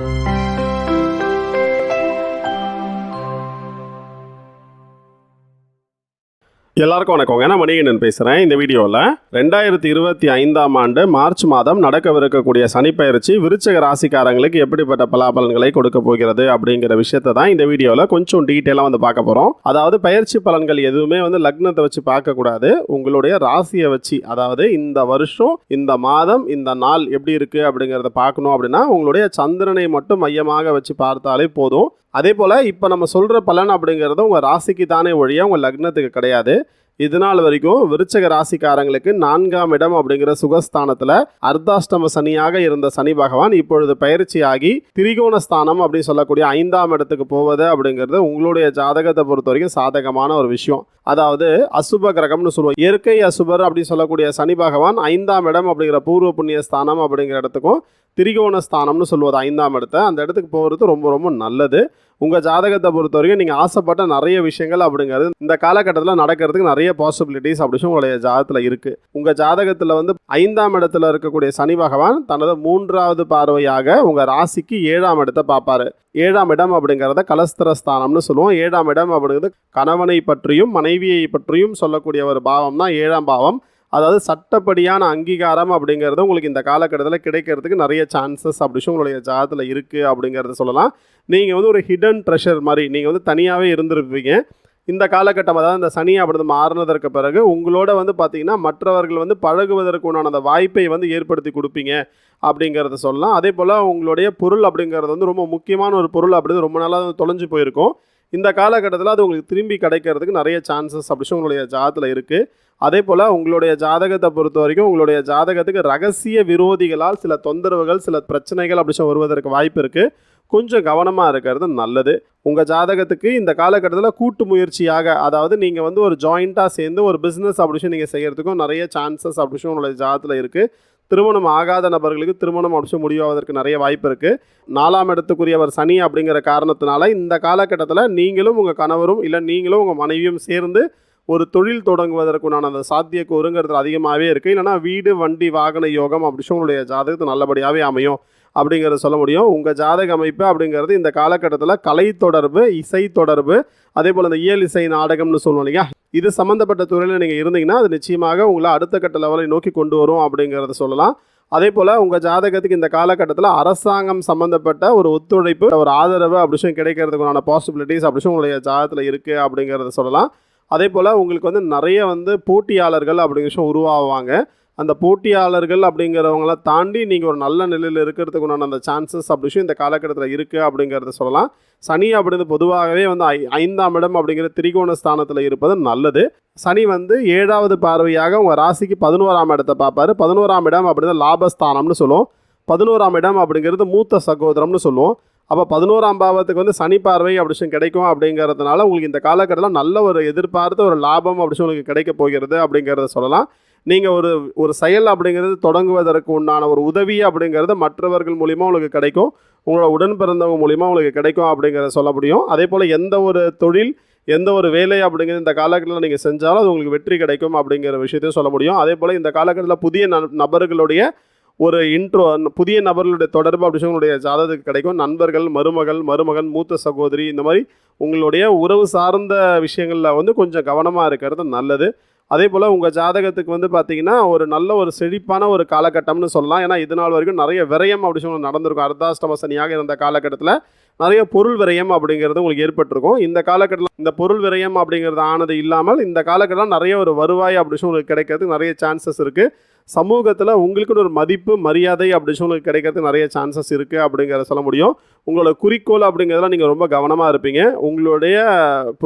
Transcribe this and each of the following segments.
Thank you எல்லாருக்கும் வணக்கம் நான் மணிகண்டன் பேசுகிறேன் இந்த வீடியோவில் ரெண்டாயிரத்தி இருபத்தி ஐந்தாம் ஆண்டு மார்ச் மாதம் நடக்கவிருக்கக்கூடிய சனிப்பெயர்ச்சி விருச்சக ராசிக்காரங்களுக்கு எப்படிப்பட்ட பலாபலன்களை கொடுக்க போகிறது அப்படிங்கிற விஷயத்தை தான் இந்த வீடியோவில் கொஞ்சம் டீட்டெயிலாக வந்து பார்க்க போகிறோம் அதாவது பயிற்சி பலன்கள் எதுவுமே வந்து லக்னத்தை வச்சு பார்க்கக்கூடாது உங்களுடைய ராசியை வச்சு அதாவது இந்த வருஷம் இந்த மாதம் இந்த நாள் எப்படி இருக்குது அப்படிங்கிறத பார்க்கணும் அப்படின்னா உங்களுடைய சந்திரனை மட்டும் மையமாக வச்சு பார்த்தாலே போதும். அதே போல் இப்போ நம்ம சொல்கிற பலன் அப்படிங்கிறது உங்கள் ராசிக்கு தானே ஒழிய உங்கள் லக்னத்துக்கு கிடையாது. இது நாள் வரைக்கும் விருச்சக ராசிக்காரங்களுக்கு நான்காம் இடம் அப்படிங்கிற சுகஸ்தானத்தில் அர்த்தாஷ்டம சனியாக இருந்த சனி பகவான் இப்பொழுது பயிற்சியாகி திரிகோண ஸ்தானம் அப்படின்னு சொல்லக்கூடிய ஐந்தாம் இடத்துக்கு போவது அப்படிங்கிறது உங்களுடைய ஜாதகத்தை பொறுத்த வரைக்கும் சாதகமான ஒரு விஷயம். அதாவது அசுப கிரகம்னு சொல்லுவோம். இயற்கை அசுபர் அப்படின்னு சொல்லக்கூடிய சனி பகவான் ஐந்தாம் இடம் அப்படிங்கிற பூர்வ புண்ணிய ஸ்தானம் அப்படிங்கிற இடத்துக்கும் திரிகோண ஸ்தானம்னு சொல்லுவது ஐந்தாம் இடத்த. அந்த இடத்துக்கு போகிறது ரொம்ப ரொம்ப நல்லது. உங்கள் ஜாதகத்தை பொறுத்த வரைக்கும் நீங்கள் ஆசைப்பட்ட நிறைய விஷயங்கள் அப்படிங்கிறது இந்த காலகட்டத்தில் நடக்கிறதுக்கு நிறைய பாசிபிலிட்டிஸ் அப்படி உங்களுடைய ஜாதகத்தில் இருக்குது உங்கள் ஜாதகத்தில் வந்து ஐந்தாம் இடத்துல இருக்கக்கூடிய சனி பகவான் தனது மூன்றாவது பார்வையாக உங்கள் ராசிக்கு ஏழாம் இடத்தை பார்ப்பாரு. ஏழாம் இடம் அப்படிங்கிறத கலஸ்திரஸ்தானம்னு சொல்லுவோம். ஏழாம் இடம் அப்படிங்கிறது கணவனை பற்றியும் மனைவியை பற்றியும் சொல்லக்கூடிய ஒரு பாவம் தான் ஏழாம் பாவம். அதாவது சட்டப்படியான அங்கீகாரம் அப்படிங்கிறது உங்களுக்கு இந்த காலகட்டத்தில் கிடைக்கிறதுக்கு நிறைய சான்சஸ் அப்படி உங்களுடைய ஜாதத்தில் இருக்குது அப்படிங்கிறத சொல்லலாம். நீங்கள் வந்து ஒரு ஹிடன் ட்ரெஷர் மாதிரி நீங்கள் வந்து தனியாகவே இருந்திருப்பீங்க. இந்த காலகட்டம் அதாவது இந்த சனி அப்படி மாறினதற்கு பிறகு உங்களோட வந்து பார்த்தீங்கன்னா மற்றவர்கள் வந்து பழகுவதற்கு உண்டான அந்த வாய்ப்பை வந்து ஏற்படுத்தி கொடுப்பீங்க அப்படிங்கிறத சொல்லலாம். அதே போல் உங்களுடைய பொருள் அப்படிங்கிறது வந்து ரொம்ப முக்கியமான ஒரு பொருள் அப்படின்னு ரொம்ப நாளாக தொலைஞ்சு போயிருக்கும். இந்த காலகட்டத்தில் அது உங்களுக்கு திரும்பி கிடைக்கிறதுக்கு நிறைய சான்சஸ் அப்படின்னு உங்களுடைய ஜாதத்தில் இருக்குது அதே போல் உங்களுடைய ஜாதகத்தை பொறுத்த வரைக்கும் உங்களுடைய ஜாதகத்துக்கு ரகசிய விரோதிகளால் சில தொந்தரவுகள் சில பிரச்சனைகள் அப்படி வருவதற்கு வாய்ப்பு இருக்குது கொஞ்சம் கவனமாக இருக்கிறது நல்லது. உங்கள் ஜாதகத்துக்கு இந்த காலகட்டத்தில் கூட்டு முயற்சியாக அதாவது நீங்கள் வந்து ஒரு ஜாயிண்ட்டாக சேர்ந்து ஒரு பிஸ்னஸ் அப்படி நீங்கள் செய்கிறதுக்கும் நிறைய சான்சஸ் அப்படின்னு உங்களுடைய ஜாதத்தில் இருக்குது திருமணம் ஆகாத நபர்களுக்கு திருமணம் அப்படி முடிவாவதற்கு நிறைய வாய்ப்பு இருக்குது நாலாம் இடத்துக்குரியவர் சனி அப்படிங்கிற காரணத்தினால இந்த காலகட்டத்தில் நீங்களும் உங்கள் கணவரும் இல்லை நீங்களும் உங்கள் மனைவியும் சேர்ந்து ஒரு தொழில் தொடங்குவதற்குண்டான அந்த சாத்தியக்கூறுங்கிறது அதிகமாகவே இருக்குது இல்லைனா வீடு வண்டி வாகன யோகம் அப்படின்னு உங்களுடைய ஜாதகத்தை நல்லபடியாகவே அமையும் அப்படிங்கிறத சொல்ல முடியும். உங்கள் ஜாதக அமைப்பு அப்படிங்கிறது இந்த காலகட்டத்தில் கலை தொடர்பு இசை தொடர்பு அதே போல் இந்த இயல் இசை நாடகம்னு சொல்லுவோம் இல்லையா? இது சம்மந்தப்பட்ட துறையில் நீங்கள் இருந்தீங்கன்னா அது நிச்சயமாக உங்களை அடுத்த கட்ட லெவலை நோக்கி கொண்டு வரும் அப்படிங்கிறத சொல்லலாம். அதே போல் உங்கள் ஜாதகத்துக்கு இந்த காலகட்டத்தில் அரசாங்கம் சம்மந்தப்பட்ட ஒரு ஒத்துழைப்பு ஒரு ஆதரவு அப்படி கிடைக்கிறதுக்குண்டான பாசிபிலிட்டிஸ் அப்படி உங்களுடைய ஜாதகத்தில் இருக்குது அப்படிங்கிறத சொல்லலாம். அதே போல் உங்களுக்கு வந்து நிறைய வந்து போட்டியாளர்கள் அப்படிங்கிற விஷயம் அந்த போட்டியாளர்கள் அப்படிங்கிறவங்கள தாண்டி நீங்கள் ஒரு நல்ல நிலையில் இருக்கிறதுக்கு உண்டான அந்த சான்சஸ் அப்படி விஷயம் இந்த காலகட்டத்தில் இருக்குது அப்படிங்கிறத சொல்லலாம். சனி அப்படிங்கிறது பொதுவாகவே வந்து ஐ ஐந்தாம் இடம் அப்படிங்கிற திரிகோண ஸ்தானத்தில் இருப்பது நல்லது. சனி வந்து ஏழாவது பார்வையாக உங்கள் ராசிக்கு பதினோராம் இடத்தை பார்ப்பாரு. பதினோராம் இடம் அப்படிங்கிறது லாபஸ்தானம்னு சொல்லுவோம். பதினோராம் இடம் அப்படிங்கிறது மூத்த சகோதரம்னு சொல்லுவோம். அப்போ பதினோராம் பாவத்துக்கு வந்து சனி பார்வை அப்படி கிடைக்கும் அப்படிங்கிறதுனால உங்களுக்கு இந்த காலகட்டத்தில் நல்ல ஒரு எதிர்பார்த்த ஒரு லாபம் அப்படின்னு உங்களுக்கு கிடைக்க போகிறது அப்படிங்கிறத சொல்லலாம். நீங்கள் ஒரு ஒரு செயல் அப்படிங்கிறது தொடங்குவதற்கு உண்டான ஒரு உதவி அப்படிங்கிறது மற்றவர்கள் மூலிமா உங்களுக்கு கிடைக்கும். உங்களோட உடன் பிறந்தவங்க மூலிமா உங்களுக்கு கிடைக்கும் அப்படிங்கிறத சொல்ல முடியும். அதே போல் எந்த ஒரு தொழில் எந்த ஒரு வேலை அப்படிங்கிறது இந்த காலகட்டத்தில் நீங்கள் செஞ்சாலும் அது உங்களுக்கு வெற்றி கிடைக்கும் அப்படிங்கிற விஷயத்தையும் சொல்ல முடியும். அதே போல் இந்த காலகட்டத்தில் புதிய நபர்களுடைய ஒரு இன்ட்ரோ புதிய நபர்களுடைய தொடர்பு அப்படி உங்களுடைய ஜாதகத்துக்கு கிடைக்கும். நண்பர்கள் மருமகள் மருமகன் மூத்த சகோதரி இந்த மாதிரி உங்களுடைய உறவு சார்ந்த விஷயங்களில் வந்து கொஞ்சம் கவனமாக இருக்கிறது நல்லது. அதே போல் உங்கள் ஜாதகத்துக்கு வந்து பார்த்தீங்கன்னா ஒரு நல்ல ஒரு செழிப்பான ஒரு காலகட்டம்னு சொல்லலாம். ஏன்னா இது நாள் வரைக்கும் நிறைய விரயம் அப்படி சொல்லி நடந்திருக்கும். அர்த்தாஷ்டம சனியாக இருந்த காலகட்டத்தில் நிறைய பொருள் விரயம் அப்படிங்கிறது உங்களுக்கு ஏற்பட்டிருக்கும். இந்த காலகட்டத்தில் இந்த பொருள் விரயம் அப்படிங்கிறது ஆனது இல்லாமல் இந்த காலகட்டத்தில் நிறைய ஒரு வருவாய் அப்படி சொல்லி உங்களுக்கு கிடைக்கிறதுக்கு நிறைய சான்சஸ் இருக்குது சமூகத்தில் உங்களுக்குன்னு ஒரு மதிப்பு மரியாதை அப்படின்னு சொல்லி கிடைக்கிறதுக்கு நிறைய சான்சஸ் இருக்குது அப்படிங்கிறத சொல்ல முடியும். உங்களோட குறிக்கோள் அப்படிங்கிறதுலாம் நீங்கள் ரொம்ப கவனமாக இருப்பீங்க. உங்களுடைய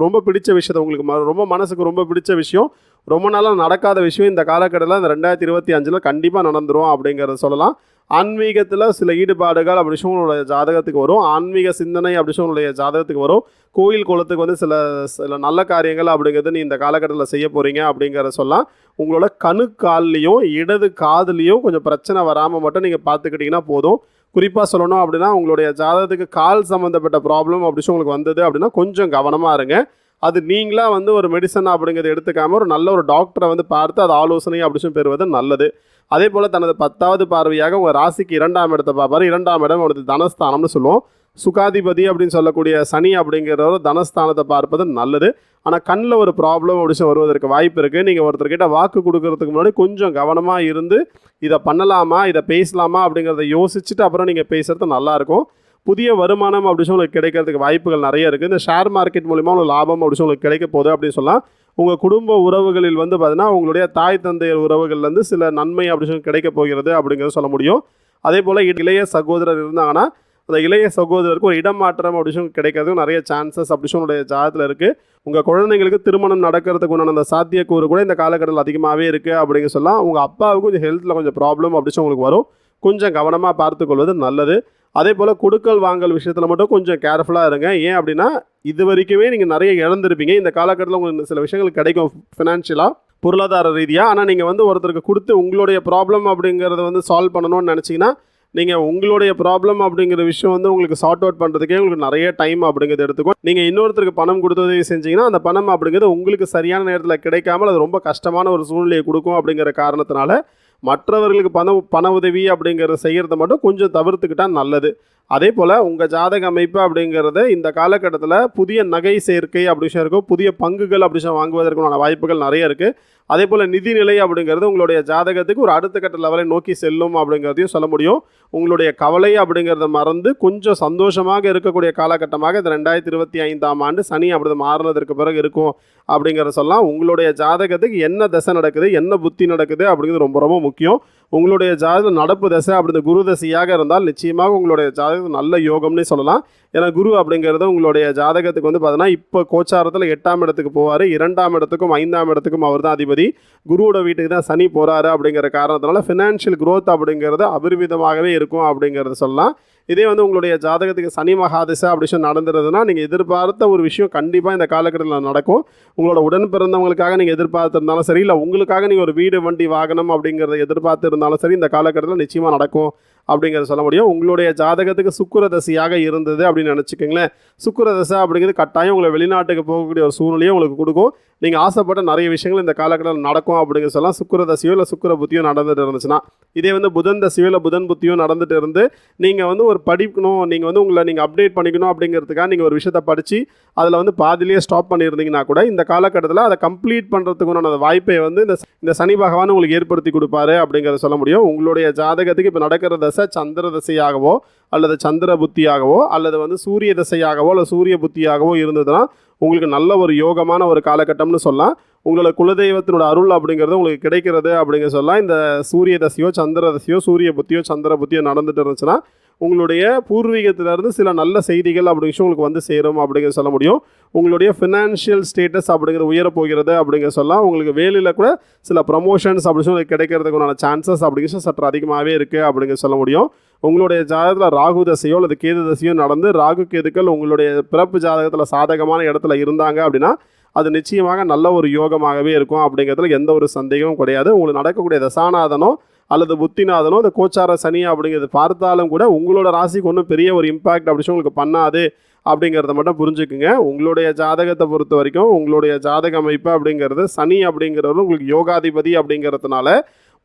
ரொம்ப பிடிச்ச விஷயத்தை உங்களுக்கு ரொம்ப மனசுக்கு ரொம்ப பிடிச்ச விஷயம் ரொம்ப நாளாக நடக்காத விஷயம் இந்த காலக்கட்டத்தில் இந்த ரெண்டாயிரத்தி இருபத்தி அஞ்சில் கண்டிப்பாக நடந்துரும் அப்படிங்கிறத சொல்லலாம். ஆன்மீகத்தில் சில ஈடுபாடுகள் அப்படி உங்களுடைய ஜாதகத்துக்கு வரும். ஆன்மீக சிந்தனை அப்படி உங்களுடைய ஜாதகத்துக்கு வரும். கோயில் குளத்துக்கு வந்து சில சில நல்ல காரியங்கள் அப்படிங்கிறது நீ இந்த காலகட்டத்தில் செய்ய போகிறீங்க அப்படிங்கிறத சொல்லலாம். உங்களோட கணு கால்லையும் இடது காதுலேயும் கொஞ்சம் பிரச்சனை வராமல் மட்டும் நீங்கள் பார்த்துக்கிட்டிங்கன்னா போதும். குறிப்பாக சொல்லணும் அப்படின்னா உங்களுடைய ஜாதகத்துக்கு கால் சம்மந்தப்பட்ட ப்ராப்ளம் அப்படி உங்களுக்கு வந்தது அப்படின்னா கொஞ்சம் கவனமாக இருங்க. அது நீங்களாக வந்து ஒரு மெடிசன் அப்படிங்கிறத எடுத்துக்காம ஒரு நல்ல ஒரு டாக்டரை வந்து பார்த்து அது ஆலோசனை அப்படின்னு பெறுவது நல்லது. அதே போல் தனது பத்தாவது பார்வையாக உங்கள் ராசிக்கு இரண்டாம் இடத்தை பார்ப்பார். இரண்டாம் இடம் அவரது தனஸ்தானம்னு சொல்லுவோம். சுகாதிபதி அப்படின்னு சொல்லக்கூடிய சனி அப்படிங்கிறவர் தனஸ்தானத்தை பார்ப்பது நல்லது. ஆனால் கண்ணில் ஒரு ப்ராப்ளம் அப்படின்னு வருவதற்கு வாய்ப்பு இருக்குது நீங்கள் ஒருத்தர்கிட்ட வாக்கு கொடுக்கறதுக்கு முன்னாடி கொஞ்சம் கவனமாக இருந்து இதை பண்ணலாமா? இதை பேசலாமா? அப்படிங்கிறத யோசிச்சுட்டு அப்புறம் நீங்கள் பேசுகிறது நல்லாயிருக்கும் புதிய வருமானம் அப்படின்னு சொல்லி உங்களுக்கு கிடைக்கிறதுக்கு வாய்ப்புகள் நிறைய இருக்குது இந்த ஷேர் மார்க்கெட் மூலிமா உங்களுக்கு லாபம் அப்படின்னு சொல்லி உங்களுக்கு கிடைக்க போகுது அப்படின்னு சொல்லலாம் உங்கள் குடும்ப உறவுகளில் வந்து பார்த்தீங்கன்னா உங்களுடைய தாய் தந்தையர் உறவுகள்லேருந்து சில நன்மை அப்படின்னு சொல்லி கிடைக்க போகிறது அப்படிங்கிறத சொல்ல முடியும். அதே போல் இளைய சகோதரர் இருந்தாங்கன்னா அந்த இளைய சகோதரருக்கு ஒரு இடமாற்றம் அப்படி சொல்லி கிடைக்கிறதுக்கு நிறைய சான்சஸ் அப்படி உங்களுடைய ஜாதத்தில் இருக்குது உங்கள் குழந்தைங்களுக்கு திருமணம் நடக்கிறதுக்கு உண்டான அந்த சாத்தியக்கூறு கூட இந்த காலகட்டத்தில் அதிகமாகவே இருக்குது அப்படிங்க சொல்லலாம் உங்கள் அப்பாவுக்கு கொஞ்சம் ஹெல்த்தில் கொஞ்சம் ப்ராப்ளம் அப்படி உங்களுக்கு வரும். கொஞ்சம் கவனமாக பார்த்துக்கொள்வது நல்லது. அதே போல் கொடுக்கல் வாங்கல் விஷயத்தில் மட்டும் கொஞ்சம் கேர்ஃபுல்லாக இருங்க. ஏன் அப்படின்னா இது வரைக்குமே நீங்கள் நிறைய இழந்திருப்பீங்க. இந்த காலகட்டத்தில் உங்களுக்கு சில விஷயங்கள் கிடைக்கும் ஃபினான்ஷியலாக பொருளாதார ரீதியாக ஆனால் நீங்கள் வந்து ஒருத்தருக்கு கொடுத்து உங்களுடைய ப்ராப்ளம் அப்படிங்கிறத வந்து சால்வ் பண்ணணும்னு நினச்சிங்கன்னா நீங்கள் உங்களுடைய ப்ராப்ளம் அப்படிங்கிற விஷயம் வந்து உங்களுக்கு சார்ட் அவுட் பண்ணுறதுக்கே உங்களுக்கு நிறைய டைம் அப்படிங்கிறது எடுத்துக்கும் நீங்கள் இன்னொருத்தருக்கு பணம் கொடுத்து உதவி அந்த பணம் அப்படிங்கிறது உங்களுக்கு சரியான நேரத்தில் கிடைக்காமல் அது ரொம்ப கஷ்டமான ஒரு சூழ்நிலையை கொடுக்கும் அப்படிங்கிற காரணத்தினால மற்றவர்களுக்கு பண பண உதவி அப்படிங்கிறத செய்கிறத மட்டும் கொஞ்சம் தவிர்த்துக்கிட்டால் நல்லது. அதே போல் உங்கள் ஜாதக அமைப்பு அப்படிங்கிறத இந்த காலகட்டத்தில் புதிய நகை சேர்க்கை அப்படின்னு இருக்கும் புதிய பங்குகள் அப்படி விஷயம் வாங்குவதற்கான வாய்ப்புகள் நிறைய இருக்குது அதே போல் நிதிநிலை அப்படிங்கிறது உங்களுடைய ஜாதகத்துக்கு ஒரு அடுத்த கட்ட லெவலை நோக்கி செல்லும் அப்படிங்கிறதையும் சொல்ல முடியும். உங்களுடைய கவலை அப்படிங்கிறத மறந்து கொஞ்சம் சந்தோஷமாக இருக்கக்கூடிய காலகட்டமாக இந்த ரெண்டாயிரத்தி இருபத்தி ஐந்தாம் ஆண்டு சனி அப்படி மாறினதற்கு பிறகு இருக்கும் அப்படிங்கிறத சொல்லலாம். உங்களுடைய ஜாதகத்துக்கு என்ன தசை நடக்குது என்ன புத்தி நடக்குது அப்படிங்கிறது ரொம்ப ரொம்ப முக்கியம். உங்களுடைய ஜாதகம் நடப்பு தசை அப்படி குரு தசையாக இருந்தால் நிச்சயமாக உங்களுடைய அதாவது நல்ல யோகம்னே சொல்லலாம். ஏன்னா குரு அப்படிங்கிறது உங்களுடைய ஜாதகத்துக்கு வந்து பார்த்தீங்கன்னா இப்போ கோச்சாரத்தில் எட்டாம் இடத்துக்கு போவார். இரண்டாம் இடத்துக்கும் ஐந்தாம் இடத்துக்கும் அவர் தான் அதிபதி. குருவோட வீட்டுக்கு தான் சனி போகிறாரு அப்படிங்கிற காரணத்தினால ஃபினான்ஷியல் க்ரோத் அப்படிங்கிறது அபரிமிதமாகவே இருக்கும் அப்படிங்கிறத சொல்லலாம். இதே வந்து உங்களுடைய ஜாதகத்துக்கு சனி மகாதிசை அப்படி சொல்லி நடந்துருதுன்னா நீங்கள் எதிர்பார்த்த ஒரு விஷயம் கண்டிப்பாக இந்த காலக்கட்டத்தில் நடக்கும். உங்களோட உடன் பிறந்தவங்களுக்காக நீங்கள் எதிர்பார்த்துருந்தாலும் சரி இல்லை உங்களுக்காக நீங்கள் ஒரு வீடு வண்டி வாகனம் அப்படிங்கிறத எதிர்பார்த்து இருந்தாலும் சரி இந்த காலகட்டத்தில் நிச்சயமாக நடக்கும். அப்படிங்கிறத சொல்ல முடியும். உங்களுடைய ஜாதகத்துக்கு சுக்கர தசையாக இருந்தது அப்படின்னு நினச்சிக்கோங்களேன். சுக்கர தசை அப்படிங்கிறது கட்டாயம் உங்களை வெளிநாட்டுக்கு போகக்கூடிய ஒரு சூழ்நிலையை உங்களுக்கு கொடுக்கும். நீங்கள் ஆசைப்பட்ட நிறைய விஷயங்கள் இந்த காலகட்டத்தில் நடக்கும் அப்படிங்கிற சொல்லலாம். சுக்கிர தசையோ இல்லை சுக்கர புத்தியோ நடந்துட்டு இருந்துச்சுன்னா இதே வந்து புதன் தசையோ இல்லை புதன் புத்தியோ நடந்துட்டு இருந்து நீங்கள் வந்து ஒரு படிக்கணும் நீங்கள் வந்து உங்களை நீங்கள் அப்டேட் பண்ணிக்கணும் அப்படிங்கிறதுக்காக நீங்கள் ஒரு விஷயத்தை படித்து அதில் வந்து பாதிலேயே ஸ்டாப் பண்ணியிருந்தீங்கன்னா கூட இந்த காலகட்டத்தில் அதை கம்ப்ளீட் பண்ணுறதுக்குண்டான அந்த வாய்ப்பை வந்து இந்த இந்த சனி பகவான் உங்களுக்கு ஏற்படுத்தி கொடுப்பாரு அப்படிங்கிறத சொல்ல முடியும். உங்களுடைய ஜாதகத்துக்கு இப்போ நடக்கிற தசை சந்திர தசையாகவோ அல்லது சந்திர புத்தியாகவோ அல்லது வந்து சூரிய தசையாகவோ அல்லது சூரிய புத்தியாகவோ இருந்ததுன்னா உங்களுக்கு நல்ல ஒரு யோகமான ஒரு காலகட்டம்னு சொல்லலாம். உங்களோட குலதெய்வத்தினோட அருள் அப்படிங்கிறது உங்களுக்கு கிடைக்கிறது அப்படிங்கிற சொல்லலாம். இந்த சூரிய தசையோ சந்திர தசையோ சூரிய புத்தியோ சந்திர புத்தியோ நடந்துட்டு இருந்துச்சுன்னா உங்களுடைய பூர்வீகத்திலேருந்து சில நல்ல செய்திகள் அப்படிங்கிற விஷயம் உங்களுக்கு வந்து சேரும் அப்படிங்கிறத சொல்ல முடியும். உங்களுடைய ஃபினான்ஷியல் ஸ்டேட்டஸ் அப்படிங்கிறது உயர போகிறது அப்படிங்கிற சொல்லலாம். உங்களுக்கு வேலையில் கூட சில ப்ரமோஷன்ஸ் அப்படின்னு சொல்லி கிடைக்கிறதுக்குண்டான சான்சஸ் அப்படிங்கிற சற்று அதிகமாகவே இருக்குது அப்படிங்கிற சொல்ல முடியும். உங்களுடைய ஜாதகத்தில் ராகு தசையோ அல்லது கேது தசையோ நடந்து ராகு கேதுக்கள் உங்களுடைய பிறப்பு ஜாதகத்தில் சாதகமான இடத்துல இருந்தாங்க அப்படின்னா அது நிச்சயமாக நல்ல ஒரு யோகமாகவே இருக்கும் அப்படிங்கிறதுல எந்த ஒரு சந்தேகமும் கிடையாது. உங்களுக்கு நடக்கக்கூடிய தசாநாதனோ அல்லது புத்திநாதனோ அந்த கோச்சார சனி அப்படிங்கிறது பார்த்தாலும் கூட உங்களோட ராசிக்கு ஒன்றும் பெரிய ஒரு இம்பாக்ட் அப்படி உங்களுக்கு பண்ணாது அப்படிங்கிறத மட்டும் புரிஞ்சுக்குங்க. உங்களுடைய ஜாதகத்தை பொறுத்த வரைக்கும் உங்களுடைய ஜாதக அமைப்பு அப்படிங்கிறது சனி அப்படிங்கிறவர் உங்களுக்கு யோகாதிபதி அப்படிங்கிறதுனால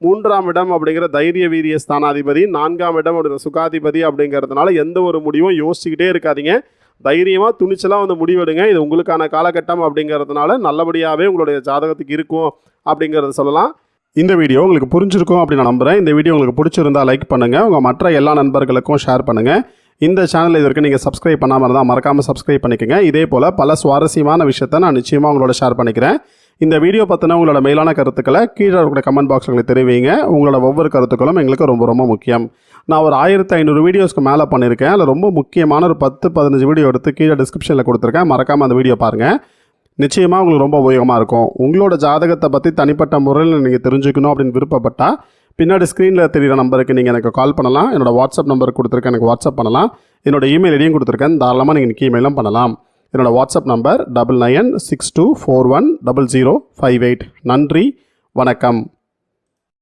மூன்றாம் இடம் அப்படிங்கிற தைரிய வீரிய ஸ்தானாதிபதி நான்காம் இடம் அப்படிங்கிற சுகாதிபதி அப்படிங்கிறதுனால எந்த ஒரு முடிவும் யோசிச்சுக்கிட்டே இருக்காதிங்க. தைரியமாக துணிச்சலாக வந்து முடிவெடுங்க. இது உங்களுக்கான காலகட்டம் அப்படிங்கிறதுனால நல்லபடியாகவே உங்களுடைய ஜாதகத்துக்கு இருக்கும் அப்படிங்கிறத சொல்லலாம். இந்த வீடியோ உங்களுக்கு புரிஞ்சிருக்கும் அப்படின்னு நான் நம்புகிறேன் இந்த வீடியோ உங்களுக்கு பிடிச்சிருந்தா லைக் பண்ணுங்கள் உங்கள் மற்ற எல்லா நண்பர்களுக்கும் ஷேர் பண்ணுங்கள் இந்த சேனல் இதற்கு நீங்கள் சப்ஸ்கிரைப் பண்ணாமல் இருந்தால் மறக்காமல் சப்ஸ்கிரைப் பண்ணிக்கோங்க. இதே போல் பல சுவாரஸ்யமான விஷயத்தை நான் நிச்சயமாக உங்களோட ஷேர் பண்ணிக்கிறேன். இந்த வீடியோ பற்றின உங்களோட மேலான கருத்துக்களை கீழே இருக்கிற கமெண்ட் பாக்ஸ் உங்களுக்கு தெரிவிங்க. உங்களோட ஒவ்வொரு கருத்துக்களும் எங்களுக்கு ரொம்ப ரொம்ப முக்கியம். நான் ஒரு ஆயிரத்து ஐநூறு வீடியோஸ்க்கு மேலே பண்ணியிருக்கேன். அதில் ரொம்ப முக்கியமான ஒரு பத்து பதினஞ்சு வீடியோ எடுத்து கீழே டிஸ்கிரிப்ஷனில் கொடுத்துருக்கேன். மறக்காமல் அந்த வீடியோ பாருங்கள் நிச்சயமாக உங்களுக்கு ரொம்ப உபயோகமாக இருக்கும். உங்களோட ஜாதகத்தை பற்றி தனிப்பட்ட முறையில் நீங்கள் தெரிஞ்சுக்கணும் அப்படின்னு விருப்பப்பட்டால் பின்னாடி ஸ்க்ரீனில் தெரிகிற நம்பருக்கு நீங்கள் எனக்கு கால் பண்ணலாம். என்னோடய வாட்ஸ்அப் நம்பர் கொடுத்துருக்கேன் எனக்கு வாட்ஸ்அப் பண்ணலாம். என்னோட இமெயில் ஐடியும் கொடுத்துருக்கேன். தாராளமாக நீங்கள் எனக்கு இமெயிலும் பண்ணலாம். என்னோடய WhatsApp number double nine six two four one double zero five eight நன்றி வணக்கம்.